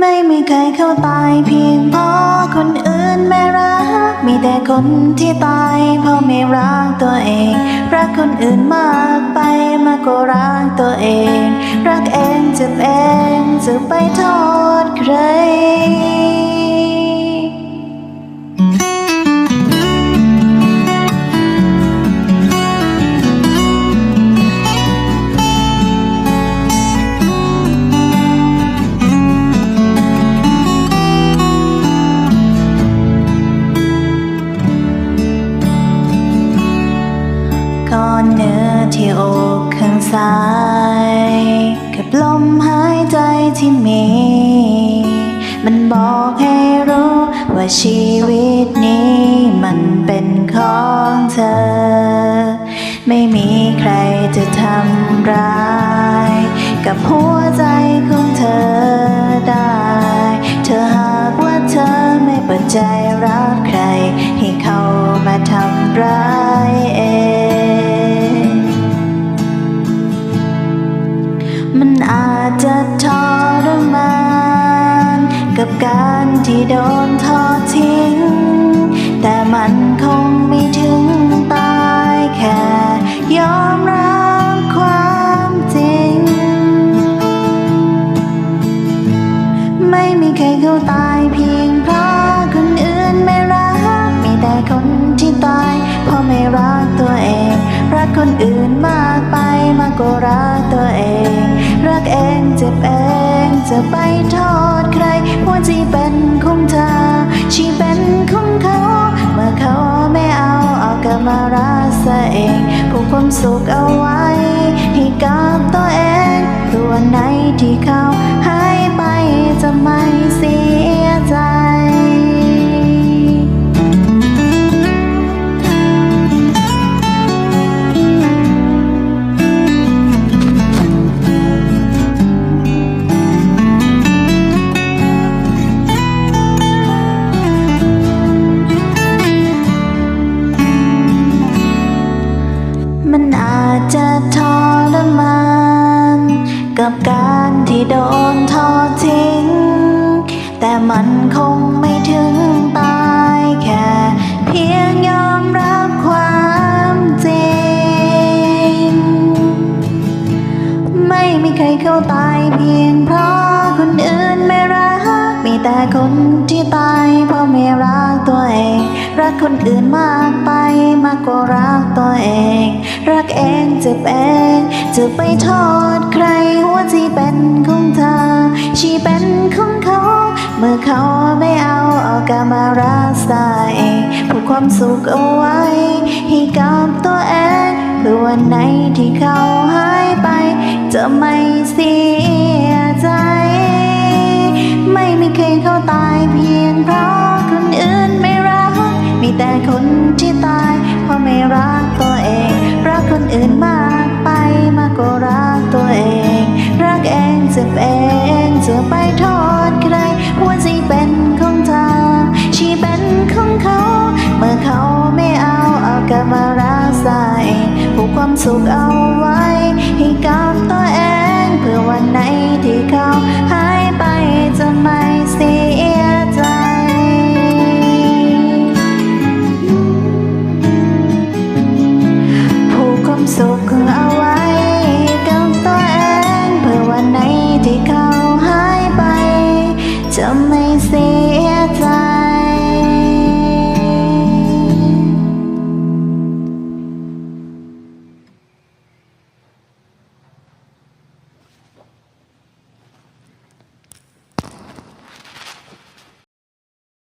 ไม่มีใครเข้าตายเพียงเพราะคนอื่นไม่รัก มีแต่คนที่ตายเพราะไม่รักตัวเอง รักคนอื่นมากไปมากกว่ารักตัวเอง รักเองเจ็บเองจะไปโทษ ที่มี มันบอกให้รู้ว่าชีวิตนี้มันเป็นของเธอ ไม่มีใครจะทำร้าย กับหัวใจของเธอได้ เธอหากว่าเธอไม่เปิดใจรักใคร ให้เขามาทำร้าย มันอาจจะทรมาน กับการที่โดนทอดทิ้ง แต่มันคงไม่ถึงตายแค่ยอมรับความจริง ไม่มีใครเขาตายเพียงเพราะคนอื่นไม่รัก มีแต่คนที่ตายเพราะไม่รักตัวเอง รักคนอื่นมากไปมากกว่ารักตัวเอง รักเองเจ็บเองจะไปโทษใครหัวใจเป็นของเธอชีเป็นของเขาเมื่อเขาไม่เอาเอากลับมารักซะเองผูกความสุขเอาไว้ ให้กับตัวเอง ตัวไหนที่เขาหายไปจะไม่ กับการที่โดนทอดทิ้ง แต่มันคงไม่ถึงตายแค่ เพียงยอมรับความจริง ไม่มีใครเข้าตายเพียงเพราะคนอื่นไม่รัก มีแต่คนที่ตายเพราะไม่รัก กคนอื่นมากไปมากกว่ารักตัวเอง รักเองเจ็บเองจะไปโทษใครหัวใจเป็นของเธอชีเป็นของเขา เมื่อเขาไม่เอาเอากลับมารักษาเองผูกความสุขเอาไว้ ให้กับตัวเองเพื่อวันไหนที่เขาหายไป จะไม่เสีย แต่คนที่ตาย เพราะไม่รักตัวเอง รักคนอื่นมากไปมากกว่ารักตัวเอง รักเองเจ็บเองจะไปโทษใครหัวใจเป็นของเธอชีเป็นของเขา เมื่อเขาไม่เอาเอากลับมารักษาเองผูกความสุขเอา